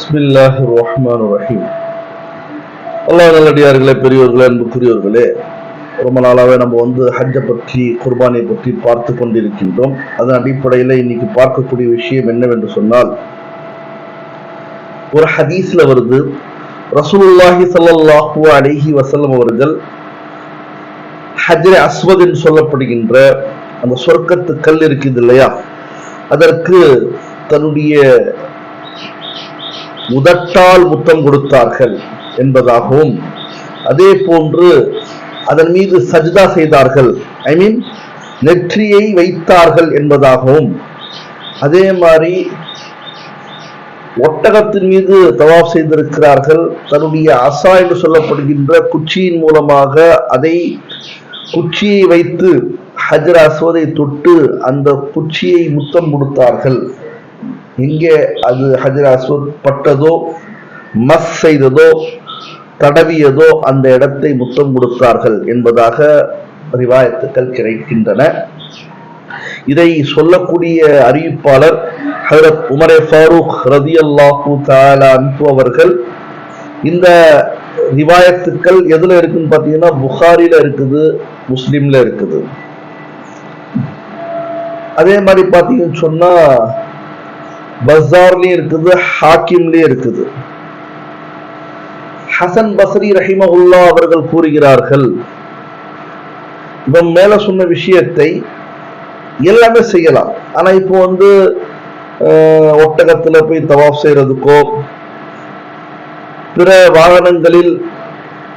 பிஸ்மில்லாஹி ரஹ்மான் ரஹீம் அல்லாஹ் நல்லடியார்களே பெரியோர்களே அன்புக்குரியவர்களே ரொம்ப நாளாவே நம்ம வந்து ஹஜ்ஜை பற்றி குர்பானை பற்றி பார்த்து கொண்டிருக்கின்றோம். அதன் அடிப்படையில் இன்னைக்கு பார்க்கக்கூடிய விஷயம் என்னவென்று சொன்னால் ஒரு ஹதீஸ்ல வருது ரசூலுல்லாஹி சல்லாஹூ அலிஹி வசல்லம் அவர்கள் ஹஜ்ரே அஸ்வத் என்று சொல்லப்படுகின்ற அந்த சொர்க்கத்து கல் இருக்குது இல்லையா? அதற்கு தன்னுடைய உதட்டால் முத்தம் கொடுத்தார்கள் என்பதாகவும் அதே போன்று அதன் மீது சஜிதா செய்தார்கள். ஐ மீன் நெற்றியை வைத்தார்கள் என்பதாகவும் அதே மாதிரி ஒட்டகத்தின் மீது தவாப் செய்திருக்கிறார்கள். தன்னுடைய அசா என்று சொல்லப்படுகின்ற குச்சியின் மூலமாக அதை குச்சியை வைத்து ஹஜர் அஸ்வதை தொட்டு அந்த குச்சியை முத்தம் கொடுத்தார்கள். எங்கே அது ஹஜர் அஸ்வத் பட்டதோ மஸ் செய்ததோ தடவியதோ அந்த இடத்தை முத்தம் கொடுத்தார்கள் என்பதாக ரிவாயத்துக்கள் கிடைக்கின்றன. இதை சொல்லக்கூடிய அறிவிப்பாளர் ஹரத் உமரே ஃபாரூக் ரதி அல்லாஹூ அன்பு அவர்கள் இந்த ரிவாயத்துக்கள் எதுல இருக்குன்னு பாத்தீங்கன்னா புகாரில இருக்குது முஸ்லிம்ல இருக்குது. அதே மாதிரி பாத்தீங்கன்னு சொன்னா பஸார்லயும் இருக்குது ஹாக்கிம்லயும் இருக்குது. ஹசன் பஸ்ரி ரஹிமஹுல்லா அவர்கள் கூறுகிறார்கள் இவன் மேல சொன்ன விஷயத்தை எல்லாமே செய்யலாம். ஆனா இப்போ வந்து ஒட்டகத்துல போய் தவாப் செய்யறதுக்கோ பிற வாகனங்களில்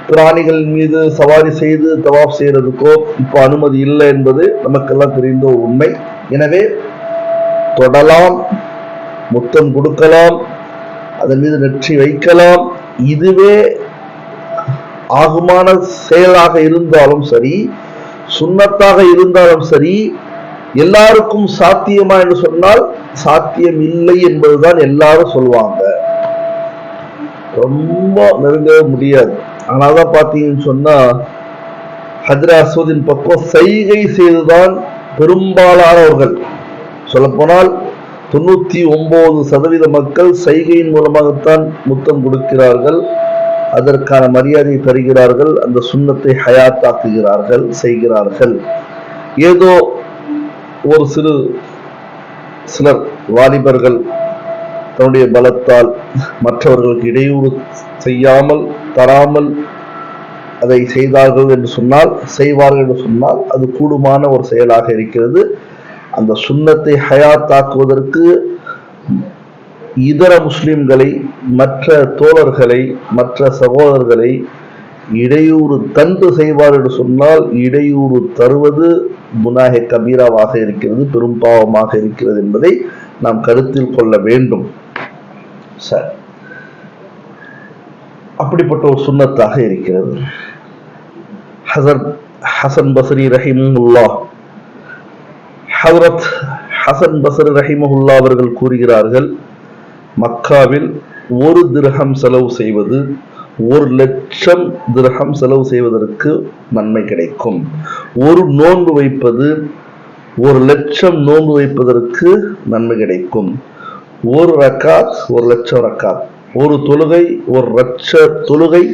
பிராணிகள் மீது சவாரி செய்து தவாப் செய்யறதுக்கோ இப்போ அனுமதி இல்லை என்பது நமக்கெல்லாம் தெரிந்த ஒரு உண்மை. எனவே தொடலாம். முத்தம் கொடுக்கலாம் அதன் மீது நெற்றி வைக்கலாம். இதுவே ஆகுமான செயலாக இருந்தாலும் சரி சுண்ணத்தாக இருந்தாலும் சரி எல்லாருக்கும் சாத்தியமா என்று சொன்னால் சாத்தியம் இல்லை என்பதுதான் எல்லாரும் சொல்லுவாங்க ரொம்ப நெருங்கவே முடியாது. ஆனால்தான் பார்த்தீங்கன்னு சொன்னா ஹஜ்ர பக்கம் சைகை செய்துதான் பெரும்பாலானவர்கள் சொல்லப்போனால் தொண்ணூத்தி ஒன்பது சதவீத மக்கள் சைகையின் மூலமாகத்தான் முத்தம் கொடுக்கிறார்கள். அதற்கான மரியாதை தருகிறார்கள். அந்த சுண்ணத்தை ஹயாத்தாக்குகிறார்கள் செய்கிறார்கள். ஏதோ ஒரு சிறு சிலர் வாலிபர்கள் தன்னுடைய பலத்தால் மற்றவர்களுக்கு இடையூறு செய்யாமல் தராமல் அதை செய்தார்கள் என்று சொன்னால் செய்வார்கள் என்று சொன்னால் அது கூடுமான ஒரு செயலாக இருக்கிறது. அந்த சுண்ணத்தை ஹயாத்தாக்குவதற்கு இதர முஸ்லிம்களை மற்ற தோழர்களை மற்ற சகோதரர்களை இடையூறு தந்து செய்வார் என்று சொன்னால் இடையூறு தருவது குனாஹே கபீராவாக இருக்கிறது பெரும் பாவமாக இருக்கிறது என்பதை நாம் கருத்தில் கொள்ள வேண்டும். சார் அப்படிப்பட்ட ஒரு சுண்ணத்தாக இருக்கிறது. ஹசன் ஹசன் பஸ்ரி ரஹிமுல்லா ஹசரத் ஹசன் பசர் ரஹிமஹுல்லா அவர்கள் கூறுகிறார்கள் மக்காவில் ஒரு திரகம் செலவு செய்வது ஒரு லட்சம் திரகம் செலவு செய்வதற்கு நன்மை கிடைக்கும். ஒரு நோன்பு வைப்பது ஒரு லட்சம் நோன்பு வைப்பதற்கு நன்மை கிடைக்கும். ஒரு ரக்காத் ஒரு லட்சம் ரக்காத். ஒரு தொழுகை ஒரு லட்ச தொழுகை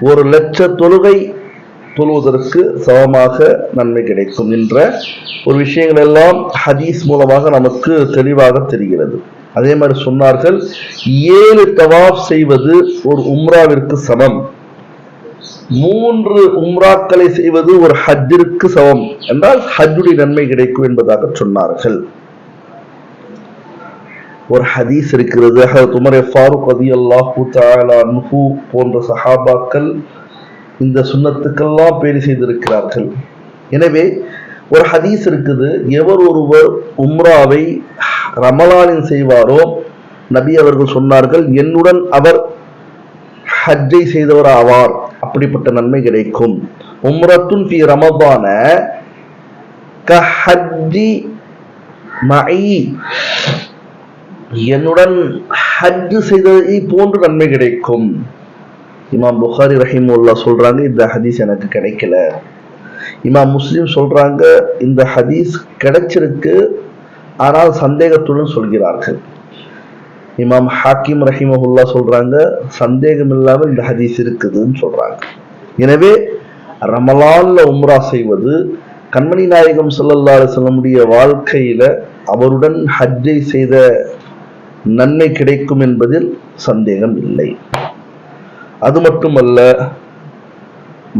ஒரு லட்ச தொழுகை தொழுவதற்கு சமமாக நன்மை கிடைக்கும் என்ற ஒரு விஷயங்கள் எல்லாம் ஹதீஸ் மூலமாக நமக்கு தெளிவாக தெரிகிறது. அதே மாதிரி சொன்னார்கள் ஏழு தவாப் செய்வது ஒரு உம்ராவிற்கு சமம். மூன்று உம்ராக்களை செய்வது ஒரு ஹஜ்ஜிற்கு சமம் என்றால் ஹஜ்ஜுடைய நன்மை கிடைக்கும் என்பதாக சொன்னார்கள். ஒரு ஹதீஸ் இருக்கிறது உமர் ஃபாரூக் போன்ற சஹாபாக்கள் இந்த சுண்ணத்துக்கெல்லாம் பேரி செய்திருக்கிறார்கள். எனவே ஒரு ஹதீஸ் இருக்குது எவர் ஒருவர் உம்ராவை ரமலானின் செய்வாரோ? நபி அவர்கள் சொன்னார்கள் என்னுடன் அவர் ஹஜ்ஜை செய்தவர் ஆவார் அப்படிப்பட்ட நன்மை கிடைக்கும். உம்ரத்துன் பி ரமபான கஹஜ்ஜி மை என்னுடன் ஹஜ் செய்ததை போன்று நன்மை கிடைக்கும். இமாம் புகாரி ரஹிமுல்லா சொல்றாங்க இந்த ஹதீஸ் எனக்கு கிடைக்கல. இமாம் முஸ்லீம் சொல்றாங்க இந்த ஹதீஸ் கிடைச்சிருக்கு ஆனால் சந்தேகத்துடன் சொல்கிறார்கள். இமாம் ஹாக்கிம் ரஹிமஹுல்லா சொல்றாங்க சந்தேகம் இல்லாமல் இந்த ஹதீஸ் இருக்குதுன்னு சொல்றாங்க. எனவே ரமலான்ல உம்ரா செய்வது கண்மணி நாயகம் ஸல்லல்லாஹு செல்லமுடைய வஸல்லமுடைய வாழ்க்கையில அவருடன் ஹஜ்ஜை செய்த நன்மை கிடைக்கும் என்பதில் சந்தேகம் இல்லை. அது மட்டுமல்ல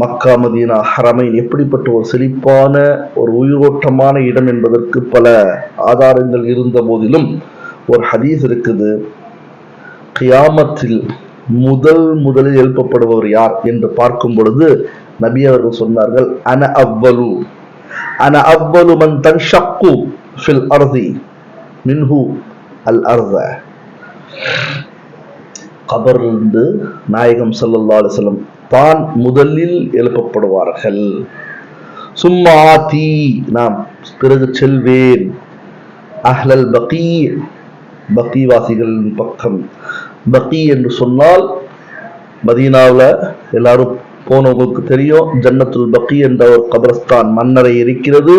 மக்கா மதீனா ஹரமைன் எப்படிப்பட்ட ஒரு செழிப்பான ஒரு உயிரோட்டமான இடம் என்பதற்கு பல ஆதாரங்கள் இருந்த போதிலும் ஒரு ஹதீஸ் இருக்குது. கியாமத்தில் முதல் முதலில் எழுப்பப்படுபவர் யார் என்று பார்க்கும் பொழுது நபி அவர்கள் சொன்னார்கள் அன அவ்வலு. அன அவ்வலு மன் தன்ஷக்கு ஃபில் அர்தி மின்ஹு அல் அர்த. கபர்லிருந்து நாயகம் சல்லல்லா அலைஹி தான் முதலில் எழுப்பப்படுவார்கள். சும்மா தீ நாம் பிறகு செல்வேன். அஹ்லல் பகீ பக்திவாசிகளின் பக்கம். பக்தி என்று சொன்னால் மதீனாவில் எல்லாரும் போனவங்களுக்கு தெரியும் ஜன்னத்துல் பக்கி என்ற ஒரு கபரஸ்தான் மன்னரை இருக்கிறது.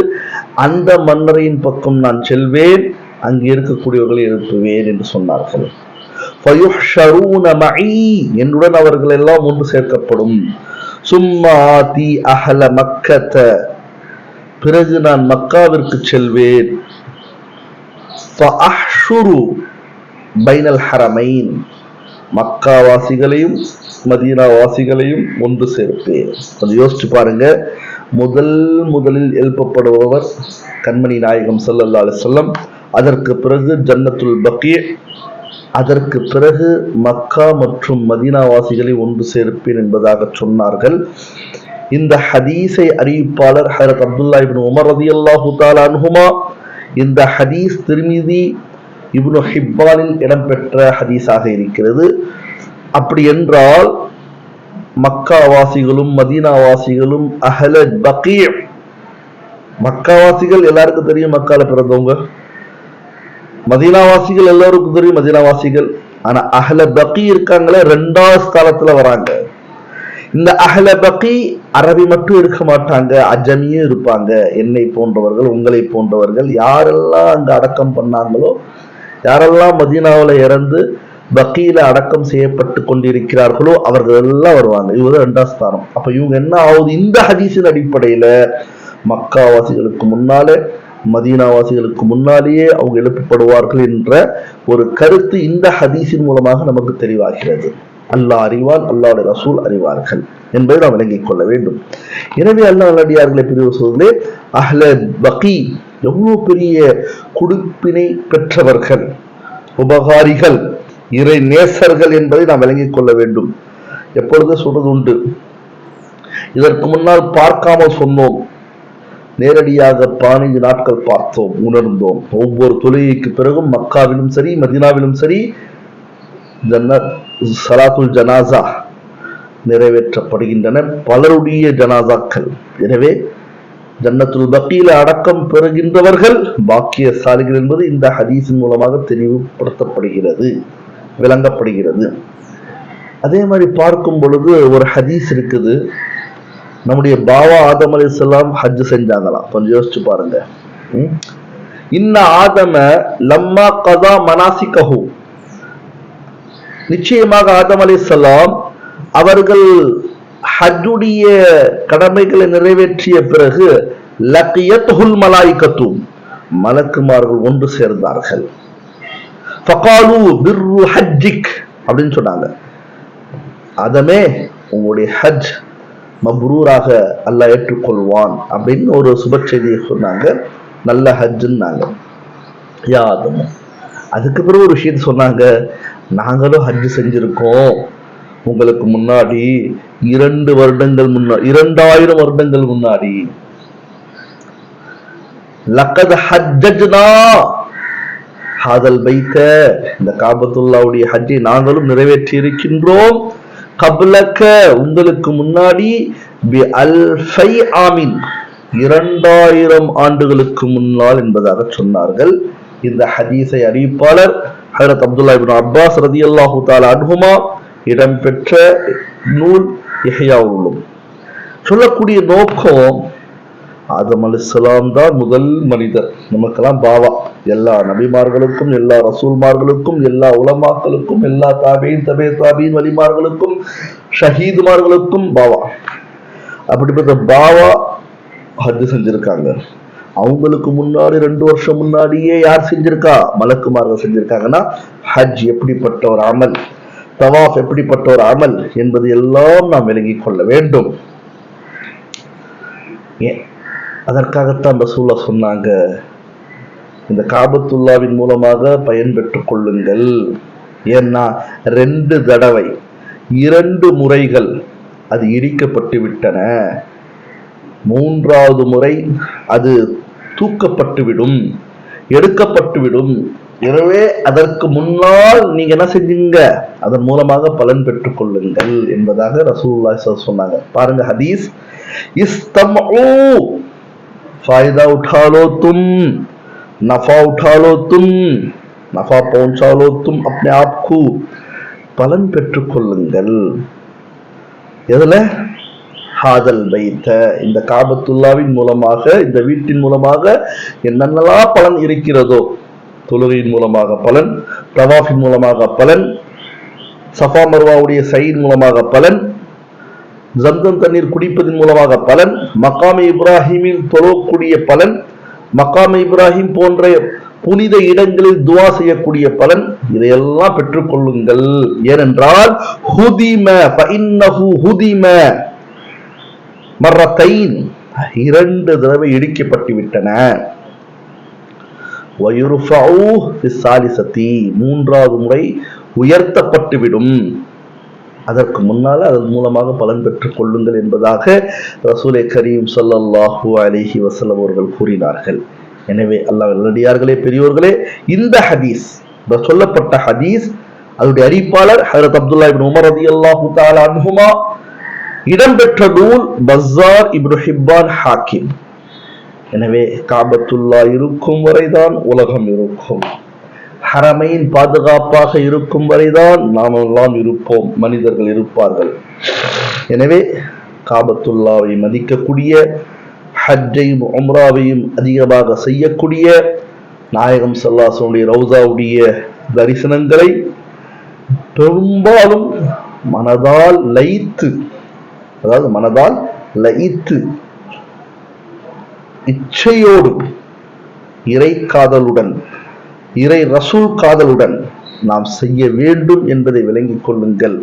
அந்த மன்னரையின் பக்கம் நான் செல்வேன் அங்கே இருக்கக்கூடியவர்களை எழுப்புவேன் என்று சொன்னார்கள். என்னுடன் அவர்கள் எல்லாம் ஒன்று சேர்க்கப்படும். சும்மா தி மக்கத்த. பிறகு நான் மக்காவிற்கு செல்வேன். பைனல் ஹரமைன். மக்கா வாசிகளையும் மதீனா வாசிகளையும் ஒன்று சேர்ப்பேன். கொஞ்சம் யோசிச்சு பாருங்க. முதல் முதலில் எழுப்பப்படுபவர் கண்மணி நாயகம் சல்லல்லா அலைஹி அதற்கு பிறகு ஜன்னத்துல் பக்கீ. அதற்கு பிறகு மக்கா மற்றும் மதீனா வாசிகளை ஒன்று சேர்ப்பேன் என்பதாக சொன்னார்கள். இந்த ஹதீஸை அறிவிப்பாளர் ஹரத் அப்துல்லா இபின் உமர் ரதி அல்லாஹு அனுகுமா இந்த ஹதீஸ் திருமிதி இப்னு ஹிப்பானில் இடம்பெற்ற ஹதீஸாக இருக்கிறது. அப்படி என்றால் மக்காவாசிகளும் மதீனாவாசிகளும் அஹலத் பக்கீ மக்காவாசிகள் எல்லாருக்கும் தெரியும் மக்கால பிறந்தவங்க? மதீனாவாசிகள் எல்லாருக்கும் தெரியும் மதீனாவாசிகள். ஆனா அகல பக்கி இருக்காங்களே ரெண்டாவது ஸ்தானத்துல வராங்க. இந்த அஹல பக்கி அரபி மட்டும் இருக்க மாட்டாங்க அஜமியும் இருப்பாங்க. என்னை போன்றவர்கள் உங்களை போன்றவர்கள் யாரெல்லாம் அங்க அடக்கம் பண்ணாங்களோ யாரெல்லாம் மதீனாவுல இறந்து பக்கியில அடக்கம் செய்யப்பட்டு கொண்டிருக்கிறார்களோ அவர்கள் எல்லாம் வருவாங்க. இவங்க ரெண்டாம் ஸ்தானம். அப்ப இவங்க என்ன ஆகுது? இந்த ஹதீஸின் அடிப்படையில மக்காவாசிகளுக்கு முன்னாலே மதீனாவாசிகளுக்கு முன்னாலேயே அவங்க எழுப்பப்படுவார்கள் என்ற ஒரு கருத்து இந்த ஹதீஸின் மூலமாக நமக்கு தெளிவாகிறது அல்லாஹ் அறிவான் அல்லாவுடைய ரசூல் அறிவார்கள் என்பதை நாம் விளங்கிக் கொள்ள வேண்டும். எனவே அல்லாஹ் நல்லடியார்களை பிரிவு சொல்லே அஹ்ல பகி எவ்வளவு பெரிய குடுப்பினை பெற்றவர்கள் உபகாரிகள் இறை நேசர்கள் என்பதை நாம் விளங்கிக் கொள்ள வேண்டும். எப்பொழுது சொல்றது உண்டு? இதற்கு முன்னால் பார்க்காமல் சொன்னோம். நேரடியாக பதினைந்து நாட்கள் பார்த்தோம் உணர்ந்தோம். ஒவ்வொரு தொழுகைக்கு பிறகும் மக்காவிலும் சரி மதினாவிலும் சரி ஜன்னத் சலாத்துல் ஜனாசா நிறைவேற்றப்படுகின்றன. பலருடைய ஜனாசாக்கள். எனவே ஜன்னத்துல் பக்கீல அடக்கம் பெறுகின்றவர்கள் பாக்கியசாலிகள் என்பது இந்த ஹதீஸின் மூலமாக தெளிவுபடுத்தப்படுகிறது விளங்கப்படுகிறது. அதே மாதிரி பார்க்கும் பொழுது ஒரு ஹதீஸ் இருக்குது. நம்முடைய பாவா ஆதம் அலிஸ்லாம் ஹஜ் செஞ்சாங்களாம் கொஞ்சம் யோசிச்சு பாருங்க. இன்ன ஆதம லம்மா கதா மனாசிகஹு. நிச்சயமாக ஆதம் அலிஸ்லாம் அவர்கள் ஹஜ்ஜுடைய கடமைகளை நிறைவேற்றிய பிறகு லக்கியத்துல் மலாய்கத்து மலக்குமார்கள் ஒன்று சேர்ந்தார்கள். ஃபகாலு பிர்ரு ஹஜ்ஜிக் அப்படின்னு சொன்னாங்க. அதமே உங்களுடைய ஹஜ் மப்ரூராக அல்லாஹ் ஏற்றுக்கொள்வான் அப்படின்னு ஒரு சுப செய்தியை சொன்னாங்க. நல்ல ஹஜ்ஜுன்னாங்க. யாதும் அதுக்கு பிறகு ஒரு விஷயத்த சொன்னாங்க. நாங்களும் ஹஜ் செஞ்சிருக்கோம். உங்களுக்கு முன்னாடி இரண்டு வருடங்கள் முன்னாடி இரண்டாயிரம் வருடங்கள் முன்னாடி. லக்கத் ஹஜ்ஜஜ்னா ஹாதல் பைத்த இந்த காபத்துல்லாவுடைய ஹஜ்ஜை நாங்களும் நிறைவேற்றி இருக்கின்றோம் கப்லக்க உங்களுக்கு முன்னாடி பி அல்ஃபை ஆமின். இரண்டாயிரம் ஆண்டுகளுக்கு முன்னால் என்பதாக சொன்னார்கள். இந்த ஹதீஸை அறிவிப்பாளர் ஹரத் அப்துல்லா இபின் அப்பாஸ் ரதியல்லாஹு தாலா அன்ஹுமா இடம்பெற்ற நூல் இஹையாவுள்ளும் சொல்லக்கூடிய நோக்கம் ஆதம் அலிஸ்லாம் தான் முதல் மனிதர். நமக்கெல்லாம் பாவா. எல்லா நபிமார்களுக்கும் எல்லா ரசூல்மார்களுக்கும் எல்லா உலமாக்களுக்கும் எல்லா தாபீன் தபே தாபீன் வலிமார்களுக்கும் ஷஹீதுமார்களுக்கும் பாவா. அப்படிப்பட்ட பாவா ஹஜ் செஞ்சிருக்காங்க. அவங்களுக்கு முன்னாடி ரெண்டு வருஷம் முன்னாடியே யார் செஞ்சிருக்கா? மலக்குமார்கள் செஞ்சிருக்காங்கன்னா ஹஜ் எப்படிப்பட்ட ஒரு அமல் தவாஃப் எப்படிப்பட்ட ஒரு அமல் என்பது எல்லாம் நாம் விளங்கிக் கொள்ள வேண்டும். ஏன்? அதற்காகத்தான் ரசூல்லா சொன்னாங்க இந்த காபத்துல்லாவின் மூலமாக பயன்பெற்றுக் கொள்ளுங்கள். ஏன்னா ரெண்டு தடவை இரண்டு முறைகள் அது இடிக்கப்பட்டு விட்டன. மூன்றாவது முறை அது தூக்கப்பட்டுவிடும் எடுக்கப்பட்டுவிடும் எனவே அதற்கு முன்னால் நீங்க என்ன செஞ்சீங்க? அதன் மூலமாக பலன் பெற்றுக் கொள்ளுங்கள் என்பதாக ரசூல்லா சொன்னாங்க. பாருங்க ஹதீஸ். இஸ்தம் फायदा उठा लो तुम नफा उठा लो तुम நஃபா பவுன்சாலோ தும் அப்னே ஆப்கு பலன் பெற்றுக்கொள்ளுங்கள் எதில் ஹாதல் வைத்த இந்த காபத்துல்லாவின் மூலமாக இந்த வீட்டின் மூலமாக என்னென்னலாம் பலன் இருக்கிறதோ தொழுகையின் மூலமாக பலன் தவாஃபின் மூலமாக பலன் சஃபா மர்வாவுடைய சையின் மூலமாக பலன் ஜம்சம் தண்ணீர் குடிப்பதன் மூலமாக பலன் மக்காம இப்ராஹிமில் தொழக்கூடிய பலன் மக்காம இப்ராஹிம் போன்ற புனித இடங்களில் துவா செய்யக்கூடிய பலன் இதையெல்லாம் பெற்றுக்கொள்ளுங்கள் ஏனென்றால் ஹுதிம ஹுதிம மர்ரத்தைன் இரண்டு தடவை இடிக்கப்பட்டு விட்டன. மூன்றாவது முறை உயர்த்தப்பட்டுவிடும் அதற்கு முன்னால் அதன் மூலமாக பலன் பெற்றுக் கொள்ளுங்கள் என்பதாக ரசூலை கரீம் ஸல்லல்லாஹு அலிஹி வசலம் அவர்கள் கூறினார்கள். எனவே அல்லாஹ் நல்லடியார்களே பெரியோர்களே இந்த ஹதீஸ் சொல்லப்பட்ட ஹதீஸ் அதனுடைய அறிவிப்பாளர் ஹரத் அப்துல்லா இபின் உமர் அதி தஆலா அன்ஹுமா இடம்பெற்ற நூல் பஸ்ஸார் இப்னு ஹிப்பான் ஹாக்கிம். எனவே காபத்துல்லா இருக்கும் வரைதான் உலகம் இருக்கும். ஹரமையின் பாதுகாப்பாக இருக்கும் வரைதான் நாம் எல்லாம் இருப்போம் மனிதர்கள் இருப்பார்கள். எனவே காபத்துல்லாவை மதிக்கக்கூடிய ஹஜ்ஜையும் உம்ராவையும் அதிகமாக செய்யக்கூடிய நாயகம் சல்லாசனுடைய ரவுசாவுடைய தரிசனங்களை பெரும்பாலும் மனதால் லயித்து அதாவது மனதால் லயித்து இச்சையோடு இறை காதலுடன் இறை ரசூல் காதலுடன் நாம் செய்ய வேண்டும் என்பதை விளங்கிக் கொள்ளுங்கள்.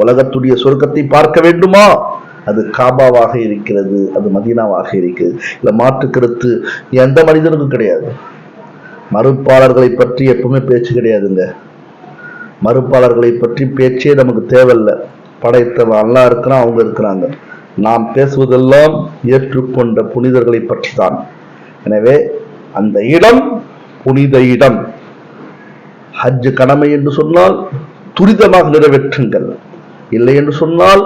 உலகத்துடைய சொர்க்கத்தை பார்க்க வேண்டுமா? அது காபாவாக இருக்கிறது அது மதீனாவாக இருக்கிறது. இல்லை மாற்று கருத்து எந்த மனிதனுக்கும் கிடையாது. மறுப்பாளர்களை பற்றி எப்பவுமே பேச்சு கிடையாதுங்க. மறுப்பாளர்களை பற்றி பேச்சே நமக்கு தேவையில்லை. படைத்தவன் அல்லா இருக்கிறான் அவங்க இருக்கிறாங்க. நாம் பேசுவதெல்லாம் ஏற்றுக்கொண்ட புனிதர்களை பற்றி தான் எனவே அந்த இடம் புனித இடம். ஹஜ் கடமை என்று சொன்னால் துரிதமாக நிறைவேற்றுங்கள். இல்லை என்று சொன்னால்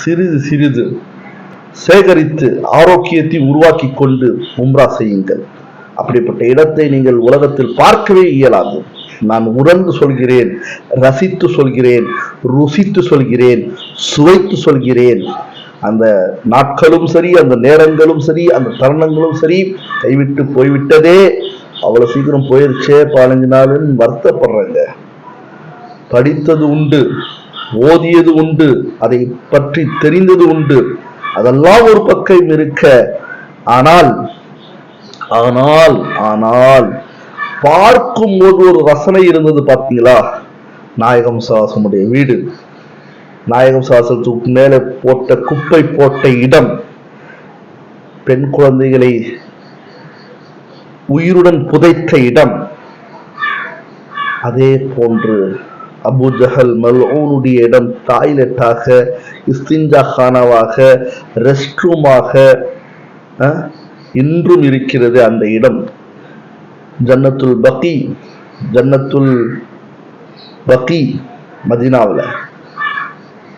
சிறிது சிறிது சேகரித்து ஆரோக்கியத்தை உருவாக்கி கொண்டு உம்ரா செய்யுங்கள். அப்படிப்பட்ட இடத்தை நீங்கள் உலகத்தில் பார்க்கவே இயலாது. நான் உணர்ந்து சொல்கிறேன் ரசித்து சொல்கிறேன் ருசித்து சொல்கிறேன் சுவைத்து சொல்கிறேன். அந்த நாட்களும் சரி அந்த நேரங்களும் சரி அந்த தருணங்களும் சரி கைவிட்டு போய்விட்டதே. அவ்வளவு சீக்கிரம் போயிருச்சே பதினஞ்சு நாள்னு வருத்தப்படுறேங்க. படித்தது உண்டு ஓதியது உண்டு அதை பற்றி தெரிந்தது உண்டு. அதெல்லாம் ஒரு பக்கம் இருக்க. ஆனால் ஆனால் ஆனால் பார்க்கும் போது ஒரு ரசனை இருந்தது பார்த்தீங்களா? நாயகம் சாசனுடைய வீடு. நாயகம் சாசனத்துக்கு மேலே போட்ட குப்பை போட்ட இடம். பெண் குழந்தைகளை உயிருடன் புதைத்த இடம். அதே போன்று அபு ஜஹல் மல்ஊனுடைய இடம் டாய்லெட்டாக இஸ்திஞ்சா ஹானாவாக ரெஸ்ட் ரூமாக இன்றும் இருக்கிறது அந்த இடம். ஜன்னத்துல் பக்கி ஜன்னத்துல் பக்கி மதினாவில்.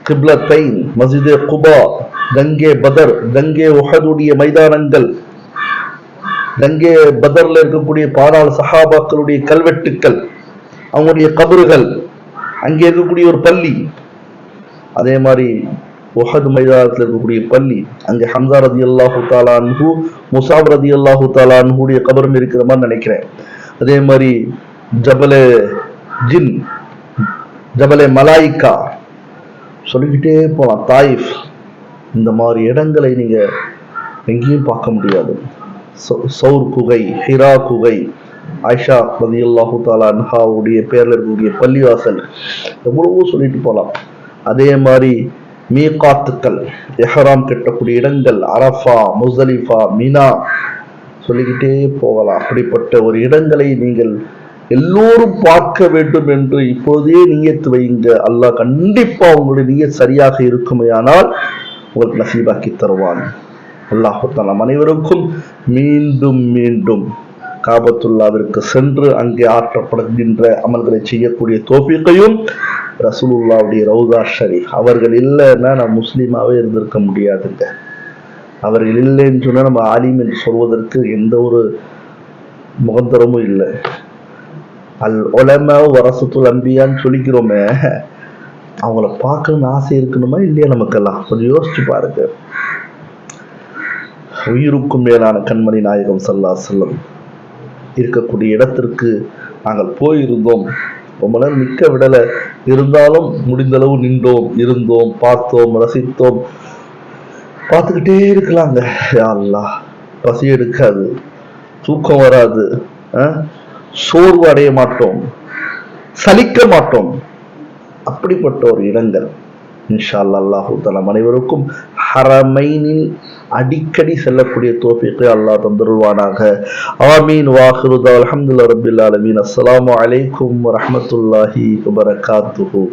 கிப்லத்தைன் மஸ்ஜிதே குபா கங்கே பதர் கங்கே உஹதுடைய மைதானங்கள் கங்கே பதர்ல இருக்கக்கூடிய பாதாள சஹாபாக்களுடைய கல்வெட்டுக்கள் அவங்களுடைய கபறுகள் அங்கே இருக்கக்கூடிய ஒரு பள்ளி அதே மாதிரி உஹது மைதானத்தில் இருக்கக்கூடிய பள்ளி அங்கே ஹம்சா ரதி அல்லாஹு தாலான்ஹு முசாப் ரதி அல்லாஹு தாலான்ஹுடைய கபரும் இருக்கிற மாதிரி நினைக்கிறேன். அதே மாதிரி ஜபலே ஜின் ஜபலே மலாய்க்கா சொல்லிக்கிட்டே போகலாம் தாயிஃப் இந்த மாதிரி இடங்களை நீங்கள் எங்கேயும் பார்க்க முடியாது. சௌர் குகை ஹிரா குகை. ஆயிஷா ரதியல்லாஹு தாலா அன்ஹாவுடைய பேரில் இருக்கக்கூடிய பள்ளிவாசல். எவ்வளவோ சொல்லிட்டு போகலாம் அதே மாதிரி மீகாத்துக்கள் எஹராம் கட்டக்கூடிய இடங்கள் அரஃபா முசலிஃபா மினா சொல்லிக்கிட்டே போகலாம். அப்படிப்பட்ட ஒரு இடங்களை நீங்கள் எல்லோரும் பார்க்க வேண்டும் என்று இப்போதே நீயத்து வைங்க. அல்லாஹ் கண்டிப்பா உங்களுடைய நீயத் சரியாக இருக்குமையானால் உங்களுக்கு நசீபாக்கி தருவான். அல்லாஹு நம் அனைவருக்கும் மீண்டும் மீண்டும் காபத்துல்லாவிற்கு சென்று அங்கே ஆற்றப்படுகின்ற அமல்களை செய்யக்கூடிய தோப்பிக்கையும் ரசூலுல்லாவுடைய ரவுதா ஷரீஃப். அவர்கள் இல்லைன்னா நான் முஸ்லீமாவே இருந்திருக்க முடியாதுங்க. அவர்கள் இல்லைன்னு சொன்னால் நம்ம ஆலிம் என்று சொல்வதற்கு எந்த ஒரு முகந்தரமும் இல்லை. அல் உலம வரசத்துல் அம்பியான்னு சொல்லிக்கிறோமே. அவங்கள பார்க்கணும்னு ஆசை இருக்கணுமா இல்லையா நமக்கெல்லாம்? கொஞ்சம் யோசிச்சு பாருங்க. உயிருக்கும் மேலான கண்மணி நாயகம் சல்லா செல்லம் இருக்கக்கூடிய இடத்திற்கு நாங்கள் போயிருந்தோம். ரொம்ப நேரம் நிற்க விடலை. இருந்தாலும் முடிந்தளவு நின்றோம் இருந்தோம் பார்த்தோம் ரசித்தோம். பார்த்துக்கிட்டே இருக்கலாங்க. யா அல்லாஹ் பசி எடுக்காது. தூக்கம் வராது. சோர்வு அடைய மாட்டோம். சலிக்க மாட்டோம். அப்படிப்பட்ட ஒரு இடங்கள். இன்ஷா அல்லாஹூ தலம் அனைவருக்கும் ஹரமைனில் அடிக்கடி செல்லக்கூடிய தோஃபிக்கை அல்லாஹ் தந்துருவானாக ஆமீன் வாஹிருதா அல்ஹம்துலில்லாஹி ரப்பில் ஆலமீன் அஸ்ஸலாமு அலைக்கும் வரஹ்மத்துல்லாஹி வபரகாத்துஹு